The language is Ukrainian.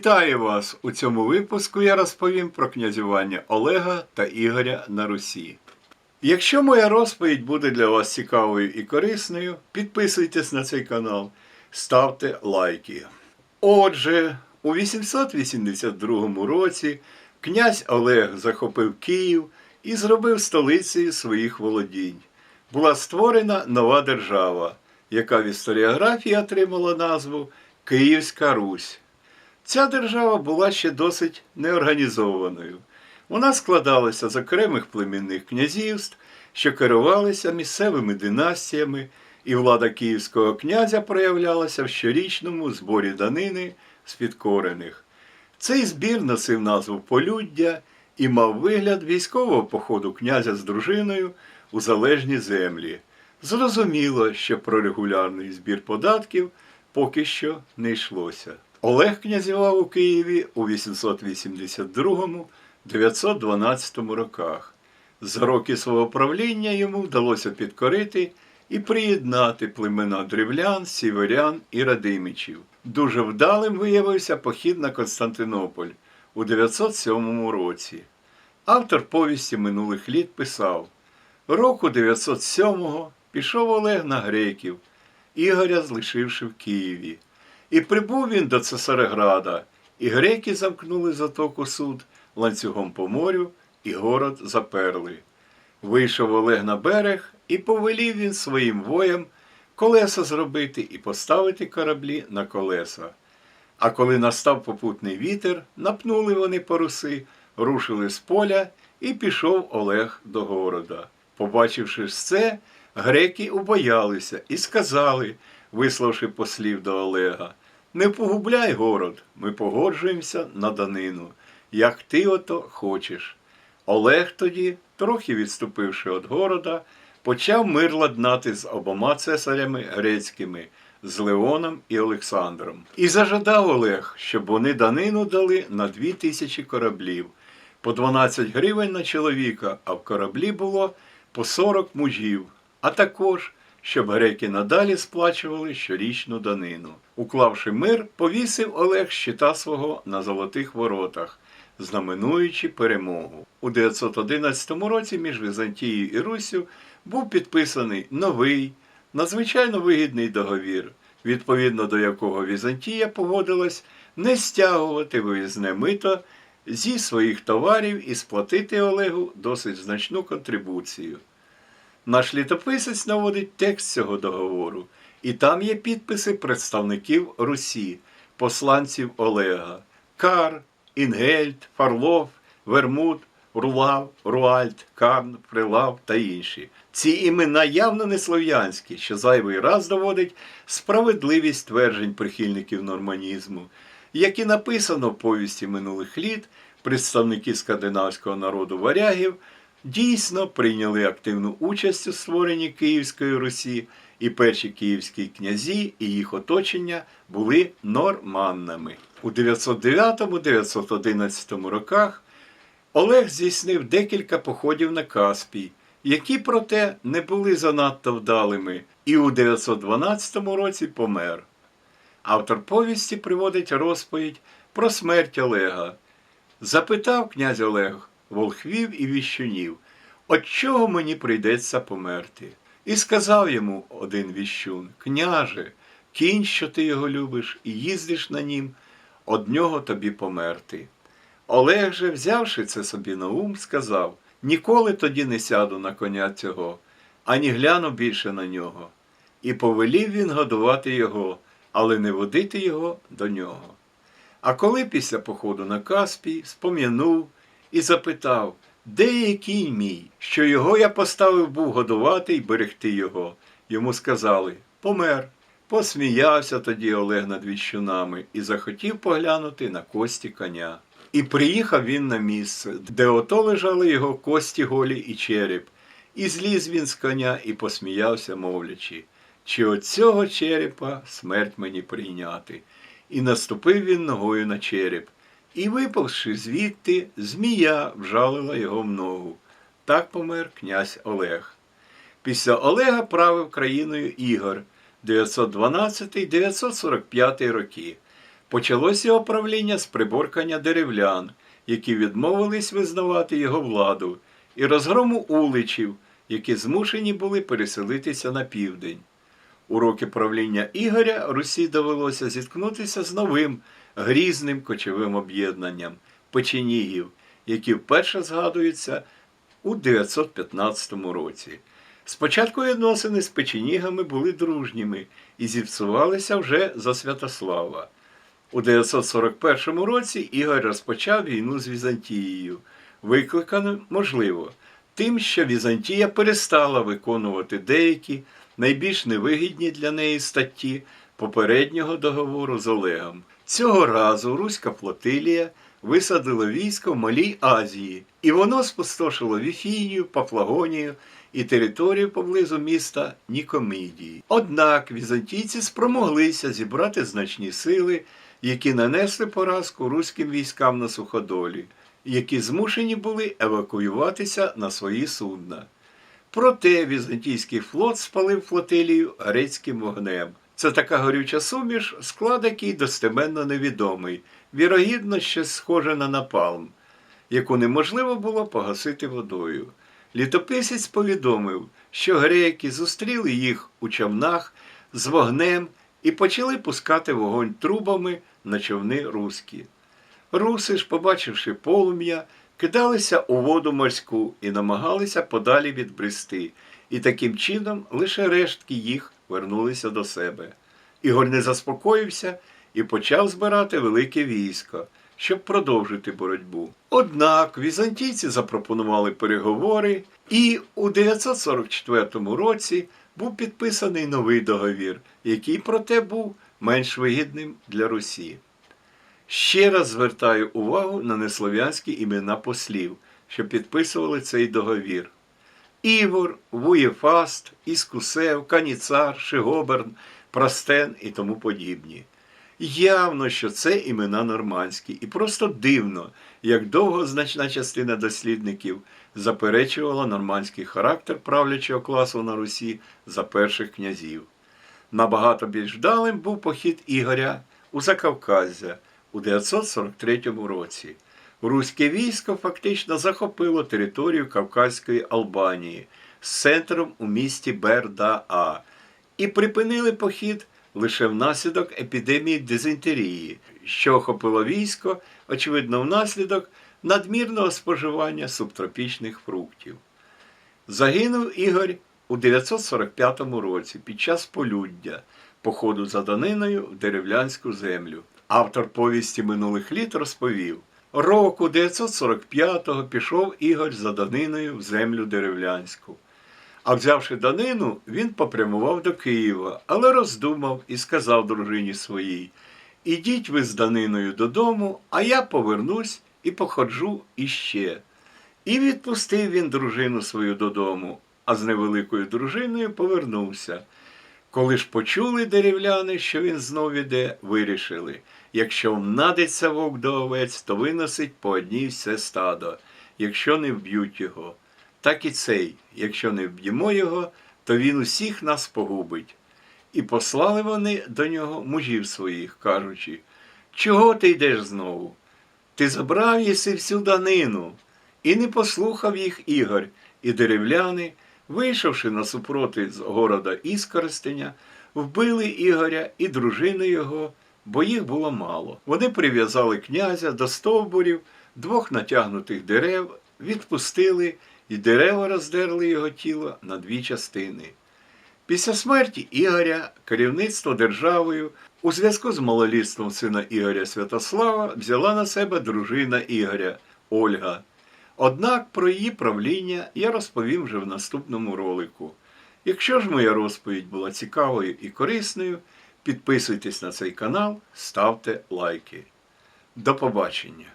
Вітаю вас! У цьому випуску я розповім про князювання Олега та Ігоря на Русі. Якщо моя розповідь буде для вас цікавою і корисною, підписуйтесь на цей канал, ставте лайки. Отже, у 882 році князь Олег захопив Київ і зробив столицею своїх володінь. Була створена нова держава, яка в історіографії отримала назву Київська Русь. Ця держава була ще досить неорганізованою. Вона складалася з окремих племінних князівств, що керувалися місцевими династіями, і влада київського князя проявлялася в щорічному зборі данини з підкорених. Цей збір носив назву Полюддя і мав вигляд військового походу князя з дружиною у залежні землі. Зрозуміло, що про регулярний збір податків поки що не йшлося. Олег князював у Києві у 882-912 роках. За роки свого правління йому вдалося підкорити і приєднати племена древлян, сіверян і радимичів. Дуже вдалим виявився похід на Константинополь у 907 році. Автор повісті минулих літ писав: Року 907-го пішов Олег на греків, Ігоря залишивши в Києві. І прибув він до Цесареграда, і греки замкнули затоку суд ланцюгом по морю, і город заперли. Вийшов Олег на берег, і повелів він своїм воям колеса зробити і поставити кораблі на колеса. А коли настав попутний вітер, напнули вони паруси, рушили з поля, і пішов Олег до города. Побачивши це, греки убоялися і сказали, виславши послів до Олега, не погубляй город, ми погоджуємося на данину, як ти ото хочеш. Олег тоді, трохи відступивши від города, почав мир ладнати з обома цесарями грецькими, з Леоном і Олександром. І зажадав Олег, щоб вони данину дали на дві тисячі кораблів, по 12 гривень на чоловіка, а в кораблі було по 40 мужів, а також щоб греки надалі сплачували щорічну данину. Уклавши мир, повісив Олег щита свого на золотих воротах, знаменуючи перемогу. У 911 році між Візантією і Руссю був підписаний новий, надзвичайно вигідний договір, відповідно до якого Візантія погодилась не стягувати виїзне мито зі своїх товарів і сплатити Олегу досить значну контрибуцію. Наш літописець наводить текст цього договору, і там є підписи представників Русі, посланців Олега Кар, Інгельд, Фарлов, Вермут, Рулав, Руальд, Карн, Прилав та інші. Ці імена явно не слов'янські, що зайвий раз доводить справедливість тверджень прихильників норманізму. Як і написано в повісті минулих літ, представники скандинавського народу варягів дійсно прийняли активну участь у створенні Київської Русі, і перші київські князі і їх оточення були норманнами. У 909-911 роках Олег здійснив декілька походів на Каспій, які, проте, не були занадто вдалими, і у 912 році помер. Автор повісті приводить розповідь про смерть Олега. Запитав князь Олег волхвів і віщунів, от чого мені прийдеться померти? І сказав йому один віщун, княже, кінь, що ти його любиш, і їздиш на нім, од нього тобі померти. Олег же, взявши це собі на ум, сказав ніколи тоді не сяду на коня цього, ані гляну більше на нього. І повелів він годувати його, але не водити його до нього. А коли після походу на Каспій спом'янув і запитав, де є кінь мій, що його я поставив був годувати й берегти його. Йому сказали помер. Посміявся тоді Олег над віщунами і захотів поглянути на кості коня. І приїхав він на місце, де ото лежали його кості голі і череп, і зліз він з коня і посміявся, мовлячи, чи от цього черепа смерть мені прийняти. І наступив він ногою на череп, і, випавши звідти, змія вжалила його в ногу. Так помер князь Олег. Після Олега правив країною Ігор 912-945 роки. Почалося його правління з приборкання деревлян, які відмовились визнавати його владу, і розгрому уличів, які змушені були переселитися на південь. У роки правління Ігоря Русі довелося зіткнутися з новим грізним кочовим об'єднанням печенігів, які вперше згадуються у 915 році. Спочатку відносини з печенігами були дружніми і зіпсувалися вже за Святослава. У 941 році Ігор розпочав війну з Візантією, викликану, можливо, тим, що Візантія перестала виконувати деякі найбільш невигідні для неї статті попереднього договору з Олегом. Цього разу руська флотилія висадила військо в Малій Азії, і воно спустошило Віфінію, Пафлагонію і територію поблизу міста Нікомидії. Однак візантійці спромоглися зібрати значні сили, які нанесли поразку руським військам на суходолі, які змушені були евакуюватися на свої судна. Проте візантійський флот спалив флотилію грецьким вогнем. Це така горюча суміш, склад який достеменно невідомий, вірогідно, щось схоже на напалм, яку неможливо було погасити водою. Літописець повідомив, що греки зустріли їх у човнах з вогнем і почали пускати вогонь трубами на човни руські. Руси ж, побачивши полум'я, кидалися у воду морську і намагалися подалі відбрести, і таким чином лише рештки їх вернулися до себе. Ігор не заспокоївся і почав збирати велике військо, щоб продовжити боротьбу. Однак візантійці запропонували переговори, і у 944 році був підписаний новий договір, який проте був менш вигідним для Русі. Ще раз звертаю увагу на неслов'янські імена послів, що підписували цей договір. Івор, Вуєфаст, Іскусев, Каніцар, Шигоберн, Прастен і тому подібні. Явно, що це імена нормандські, і просто дивно, як довго значна частина дослідників заперечувала нормандський характер правлячого класу на Русі за перших князів. Набагато більш вдалим був похід Ігоря у Закавказя у 943 році. Руське військо фактично захопило територію Кавказької Албанії з центром у місті Бердаа і припинили похід лише внаслідок епідемії дизентерії, що охопило військо, очевидно, внаслідок надмірного споживання субтропічних фруктів. Загинув Ігор у 945 році під час полюддя походу за Даниною в деревлянську землю. Автор повісті минулих літ розповів, року 945-го пішов Ігор за Даниною в землю деревлянську. А взявши данину, він попрямував до Києва, але роздумав і сказав дружині своїй: Ідіть ви з даниною додому, а я повернусь і походжу іще. І відпустив він дружину свою додому, а з невеликою дружиною повернувся. Коли ж почули деревляни, що він знов іде, вирішили якщо внадиться вовк до овець, то виносить по одній все стадо, якщо не вб'ють його. Так і цей, якщо не вб'ємо його, то він усіх нас погубить. І послали вони до нього мужів своїх, кажучи, чого ти йдеш знову? Ти забрав єси всю данину. І не послухав їх Ігор, і деревляни, вийшовши насупроти з города Іскоростеня, вбили Ігоря і дружини його, бо їх було мало. Вони прив'язали князя до стовбурів двох натягнутих дерев, відпустили, і дерева роздерли його тіло на дві частини. Після смерті Ігоря керівництво державою у зв'язку з малолітством сина Ігоря Святослава взяла на себе дружина Ігоря Ольга. Однак про її правління я розповім вже в наступному ролику. Якщо ж моя розповідь була цікавою і корисною, підписуйтесь на цей канал, ставте лайки. До побачення!